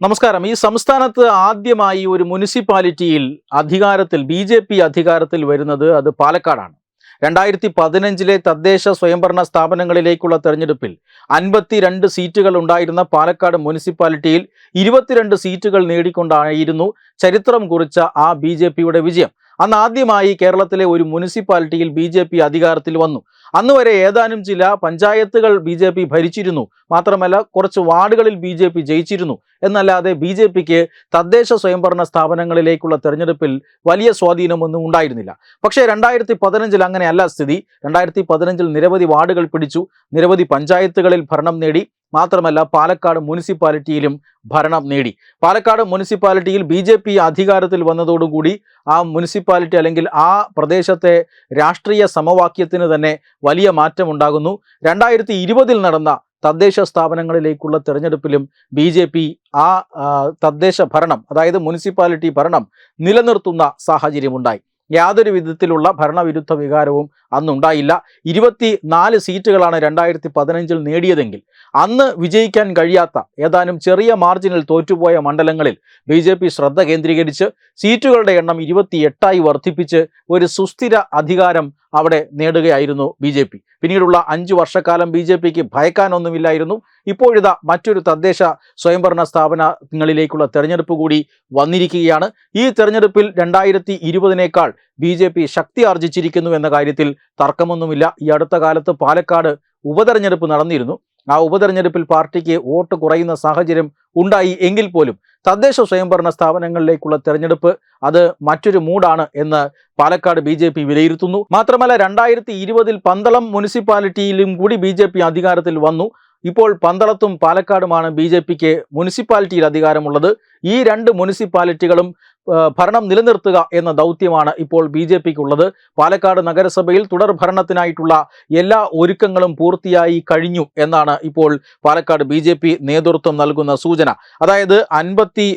നമസ്കാരം. ഈ സംസ്ഥാനത്ത് ആദ്യമായി ഒരു മുനിസിപ്പാലിറ്റിയിൽ അധികാരത്തിൽ ബി ജെ പി അധികാരത്തിൽ വരുന്നത് അത് പാലക്കാടാണ്. രണ്ടായിരത്തി പതിനഞ്ചിലെ തദ്ദേശ സ്വയംഭരണ സ്ഥാപനങ്ങളിലേക്കുള്ള തെരഞ്ഞെടുപ്പിൽ അൻപത്തിരണ്ട് സീറ്റുകൾ ഉണ്ടായിരുന്ന പാലക്കാട് മുനിസിപ്പാലിറ്റിയിൽ ഇരുപത്തിരണ്ട് സീറ്റുകൾ നേടിക്കൊണ്ടായിരുന്നു ചരിത്രം കുറിച്ച ആ ബി വിജയം. അന്ന് ആദ്യമായി കേരളത്തിലെ ഒരു മുനിസിപ്പാലിറ്റിയിൽ ബി ജെ പി അധികാരത്തിൽ വന്നു. അന്ന് വരെ ഏതാനും ചില പഞ്ചായത്തുകൾ ബി ജെ പി ഭരിച്ചിരുന്നു. മാത്രമല്ല കുറച്ച് വാർഡുകളിൽ ബി ജെ പി ജയിച്ചിരുന്നു. എന്നല്ലാതെ ബി ജെ പിക്ക് തദ്ദേശ സ്വയംഭരണ സ്ഥാപനങ്ങളിലേക്കുള്ള തെരഞ്ഞെടുപ്പിൽ വലിയ സ്വാധീനമൊന്നും ഉണ്ടായിരുന്നില്ല. പക്ഷേ രണ്ടായിരത്തി പതിനഞ്ചിൽ അങ്ങനെയല്ല സ്ഥിതി. രണ്ടായിരത്തി പതിനഞ്ചിൽ നിരവധി വാർഡുകൾ പിടിച്ചു. നിരവധി പഞ്ചായത്തുകളിൽ ഭരണം നേടി. മാത്രമല്ല പാലക്കാട് മുനിസിപ്പാലിറ്റിയിലും ഭരണം നേടി. പാലക്കാട് മുനിസിപ്പാലിറ്റിയിൽ ബി ജെ പി അധികാരത്തിൽ വന്നതോടുകൂടി ആ മുനിസിപ്പാലിറ്റി അല്ലെങ്കിൽ ആ പ്രദേശത്തെ രാഷ്ട്രീയ സമവാക്യത്തിന് തന്നെ വലിയ മാറ്റമുണ്ടാകുന്നു. രണ്ടായിരത്തി ഇരുപതിൽ നടന്ന തദ്ദേശ സ്ഥാപനങ്ങളിലേക്കുള്ള തിരഞ്ഞെടുപ്പിലും ബി ജെ പി ആ തദ്ദേശ ഭരണം അതായത് മുനിസിപ്പാലിറ്റി ഭരണം നിലനിർത്തുന്ന സാഹചര്യമുണ്ടായി. യാതൊരു വിധത്തിലുള്ള ഭരണവിരുദ്ധ വികാരവും അന്നുണ്ടായില്ല ഇരുപത്തി നാല് സീറ്റുകളാണ് രണ്ടായിരത്തി പതിനഞ്ചിൽ നേടിയതെങ്കിൽ അന്ന് വിജയിക്കാൻ കഴിയാത്ത ഏതാനും ചെറിയ മാർജിനിൽ തോറ്റുപോയ മണ്ഡലങ്ങളിൽ ബി ജെ പി ശ്രദ്ധ കേന്ദ്രീകരിച്ച് സീറ്റുകളുടെ എണ്ണം ഇരുപത്തി എട്ടായി വർദ്ധിപ്പിച്ച് ഒരു സുസ്ഥിര അധികാരം അവിടെ നേടുകയായിരുന്നു ബി ജെ പി. പിന്നീടുള്ള അഞ്ചു വർഷക്കാലം ബി ജെ പിക്ക് ഭയക്കാനൊന്നുമില്ലായിരുന്നു. ഇപ്പോഴിതാ മറ്റൊരു തദ്ദേശ സ്വയംഭരണ സ്ഥാപനങ്ങളിലേക്കുള്ള തെരഞ്ഞെടുപ്പ് കൂടി വന്നിരിക്കുകയാണ്. ഈ തെരഞ്ഞെടുപ്പിൽ രണ്ടായിരത്തി ഇരുപതിനേക്കാൾ ബി ജെ പി ശക്തി ആർജിച്ചിരിക്കുന്നു എന്ന കാര്യത്തിൽ തർക്കമൊന്നുമില്ല. ഈ അടുത്ത കാലത്ത് പാലക്കാട് ഉപതെരഞ്ഞെടുപ്പ് നടന്നിരുന്നു. ആ ഉപതെരഞ്ഞെടുപ്പിൽ പാർട്ടിക്ക് വോട്ട് കുറയുന്ന സാഹചര്യം ഉണ്ടായി എങ്കിൽ പോലും തദ്ദേശ സ്വയംഭരണ സ്ഥാപനങ്ങളിലേക്കുള്ള തെരഞ്ഞെടുപ്പ് അത് മറ്റൊരു മൂഡാണ് എന്ന് പാലക്കാട് ബി ജെ പി വിലയിരുത്തുന്നു. മാത്രമല്ല രണ്ടായിരത്തി ഇരുപതിൽ പന്തളം മുനിസിപ്പാലിറ്റിയിലും കൂടി ബി ജെ പി അധികാരത്തിൽ വന്നു. ഇപ്പോൾ പന്തളത്തും പാലക്കാടുമാണ് ബി ജെ പിക്ക് മുനിസിപ്പാലിറ്റിയിൽ അധികാരമുള്ളത്. ഈ രണ്ട് മുനിസിപ്പാലിറ്റികളും ഭരണം നിലനിർത്തുക എന്ന ദൗത്യമാണ് ഇപ്പോൾ ബി ജെ പിക്കുള്ളത്. പാലക്കാട് നഗരസഭയിൽ തുടർ ഭരണത്തിനായിട്ടുള്ള എല്ലാ ഒരുക്കങ്ങളും പൂർത്തിയായി കഴിഞ്ഞു എന്നാണ് ഇപ്പോൾ പാലക്കാട് ബി നേതൃത്വം നൽകുന്ന സൂചന. അതായത് അൻപത്തി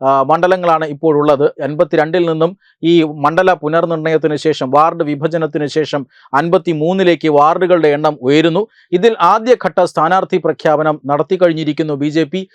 മണ്ഡലങ്ങളാണ് ഇപ്പോഴുള്ളത്. എൺപത്തിരണ്ടിൽ നിന്നും ഈ മണ്ഡല പുനർനിർണയത്തിന് ശേഷം വാർഡ് വിഭജനത്തിന് ശേഷം അൻപത്തി മൂന്നിലേക്ക് വാർഡുകളുടെ എണ്ണം ഉയരുന്നു. ഇതിൽ ആദ്യഘട്ട സ്ഥാനാർത്ഥി പ്രഖ്യാപനം നടത്തി കഴിഞ്ഞിരിക്കുന്നു ബി ജെ പി.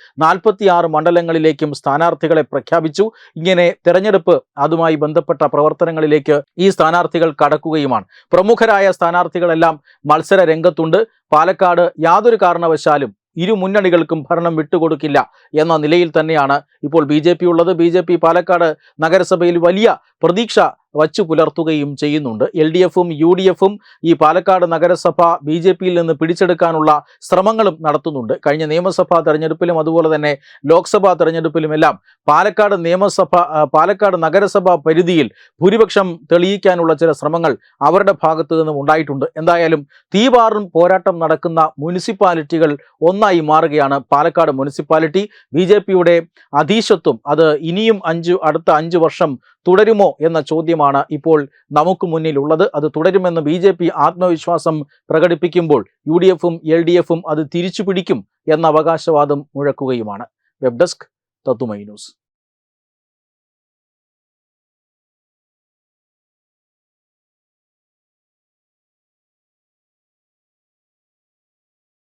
മണ്ഡലങ്ങളിലേക്കും സ്ഥാനാർത്ഥികളെ പ്രഖ്യാപിച്ചു. ഇങ്ങനെ തെരഞ്ഞെടുപ്പ് അതുമായി ബന്ധപ്പെട്ട പ്രവർത്തനങ്ങളിലേക്ക് ഈ സ്ഥാനാർത്ഥികൾ കടക്കുകയുമാണ്. പ്രമുഖരായ സ്ഥാനാർത്ഥികളെല്ലാം മത്സര രംഗത്തുണ്ട് പാലക്കാട് യാതൊരു കാരണവശാലും ഇരു മുന്നണികൾക്കും ഭരണം വിട്ടുകൊടുക്കില്ല എന്ന നിലയിൽ തന്നെയാണ് ഇപ്പോൾ ബി ഉള്ളത്. ബി പാലക്കാട് നഗരസഭയിൽ വലിയ പ്രതീക്ഷ വച്ചു പുലർത്തുകയും ചെയ്യുന്നുണ്ട്. എൽ ഡി എഫും യു ഡി എഫും ഈ പാലക്കാട് നഗരസഭ ബി ജെ പിയിൽ നിന്ന് പിടിച്ചെടുക്കാനുള്ള ശ്രമങ്ങളും നടത്തുന്നുണ്ട്. കഴിഞ്ഞ നിയമസഭാ തെരഞ്ഞെടുപ്പിലും അതുപോലെ തന്നെ ലോക്സഭാ തെരഞ്ഞെടുപ്പിലുമെല്ലാം പാലക്കാട് നിയമസഭ പാലക്കാട് നഗരസഭ പരിധിയിൽ ഭൂരിപക്ഷം തെളിയിക്കാനുള്ള ചില ശ്രമങ്ങൾ അവരുടെ ഭാഗത്തു നിന്നും ഉണ്ടായിട്ടുണ്ട്. എന്തായാലും തീവാറും പോരാട്ടം നടക്കുന്ന മുനിസിപ്പാലിറ്റികൾ ഒന്നായി മാറുകയാണ് പാലക്കാട് മുനിസിപ്പാലിറ്റി. ബി ജെ പിയുടെ അത് ഇനിയും അഞ്ച് അടുത്ത അഞ്ചു വർഷം തുടരുമോ എന്ന ചോദ്യമാണ് ഇപ്പോൾ നമുക്ക് മുന്നിലുള്ളത്. അത് തുടരുമെന്ന് ബി ജെ പി ആത്മവിശ്വാസം പ്രകടിപ്പിക്കുമ്പോൾ യു ഡി എഫും എൽ ഡി എഫും അത് തിരിച്ചു പിടിക്കും എന്ന അവകാശവാദം മുഴക്കുകയുമാണ്. വെബ് ഡെസ്ക് തത്തുമൈ ന്യൂസ്.